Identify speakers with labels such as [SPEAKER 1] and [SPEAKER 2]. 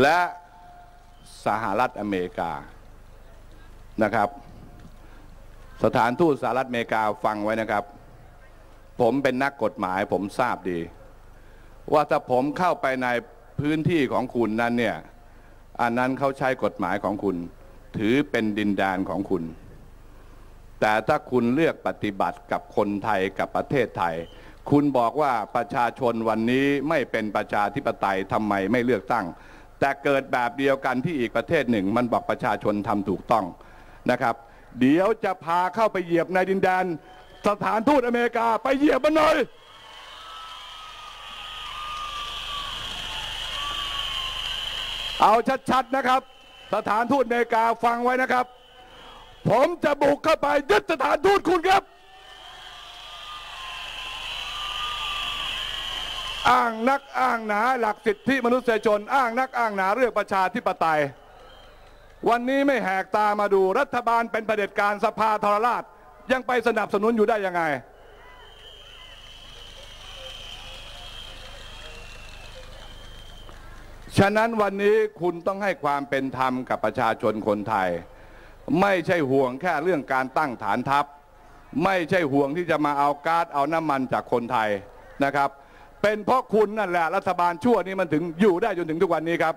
[SPEAKER 1] และสหรัฐอเมริกานะครับ สถานทูตสหรัฐอเมริกาฟังไว้นะครับ ผมเป็นนักกฎหมายผมทราบดี ว่าถ้าผมเข้าไปในพื้นที่ของคุณนั้นเนี่ยอันนั้นเขาใช้กฎหมายของคุณ ถือเป็นดินแดนของคุณ แต่ถ้าคุณเลือกปฏิบัติกับคนไทยกับประเทศไทย คุณบอกว่าประชาชนวันนี้ไม่เป็นประชาธิปไตยทำไมไม่เลือกตั้ง แต่เกิดแบบเดียวกันที่อีกประเทศหนึ่ง มันบอกประชาชนทำถูกต้องนะครับ เดี๋ยวจะพาเข้าไปเหยียบในดินแดน สถานทูตอเมริกาไปเหยียบมันหน่อยเอาชัดๆนะครับ สถานทูตอเมริกาฟังไว้นะครับ ผมจะบุกเข้าไปยึดสถานทูตคุณครับ อ้างนักอ้างหนาหลักสิทธิมนุษยชน อ้างนักอ้างหนาเรื่องประชาธิปไตย วันนี้ไม่แหกตามาดูรัฐบาลเป็นประเผด็จการสภาทรราช ยังไปสนับสนุนอยู่ได้ยังไง ฉะนั้นวันนี้คุณต้องให้ความเป็นธรรมกับประชาชนคนไทย ไม่ใช่ห่วงแค่เรื่องการตั้งฐานทัพ ไม่ใช่ห่วงที่จะมาเอาก๊าซเอาน้ำมันจากคนไทยนะครับ เป็นเพราะคุณนั่นแหละรัฐบาลชั่วนี้มันถึงอยู่ได้จนถึงทุกวันนี้ครับ